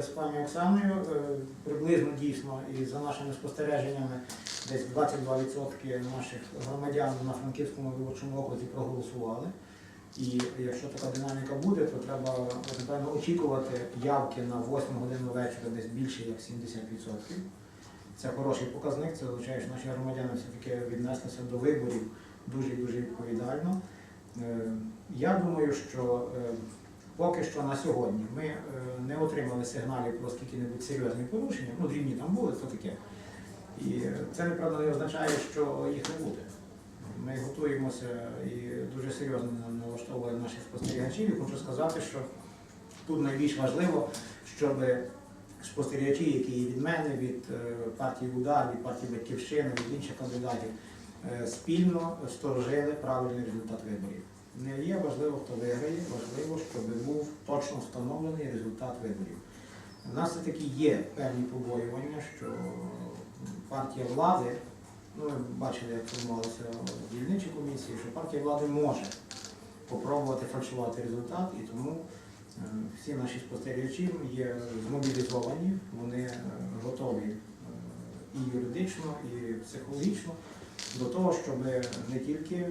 З пані Оксаною, е, приблизно дійсно і за нашими спостереженнями десь 22% наших громадян на Франківському виборчому окрузі проголосували. І якщо така динаміка буде, то треба напевно очікувати явки на 8 годину вечора десь більше як 70%. Це хороший показник, це означає, що наші громадяни все-таки віднеслися до виборів дуже дуже відповідально. Е, Я думаю, що е, Поки що на сьогодні ми е, не отримали сигналів про скільки-небудь серйозні порушення. Ну, дрібні там були, то таке. І це, неправда, не означає, що їх не буде. Ми готуємося і дуже серйозно налаштовуємо наших спостерігачів. І хочу сказати, що тут найбільш важливо, щоб спостерігачі, які є від мене, від е, партії Удар, від партії Батьківщини, від інших кандидатів, е, спільно сторожили правильний результат виборів. Хто виграє, важливо, щоб був точно встановлений результат виборів. У нас все-таки є певні побоювання, що партія влади, ну ви бачили, як формувалися дільничі комісії, що партія влади може попробувати фальшувати результат, і тому е, всі наші спостерігачі є змобілізовані, вони е, готові е, і юридично, і психологічно до того, щоб не тільки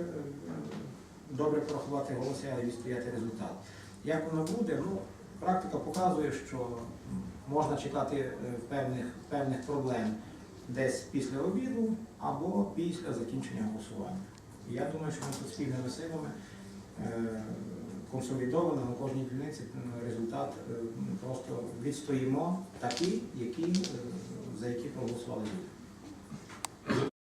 добре порахувати голоси, й відстояти результат. Як воно буде? Ну, практика показує, що можна чекати е, певних, певних проблем десь після обіду або після закінчення голосування. І я думаю, що ми тут спільними силами е, консолідовано на кожній дільниці результат е, просто відстоїмо такий, е, за який проголосували люди.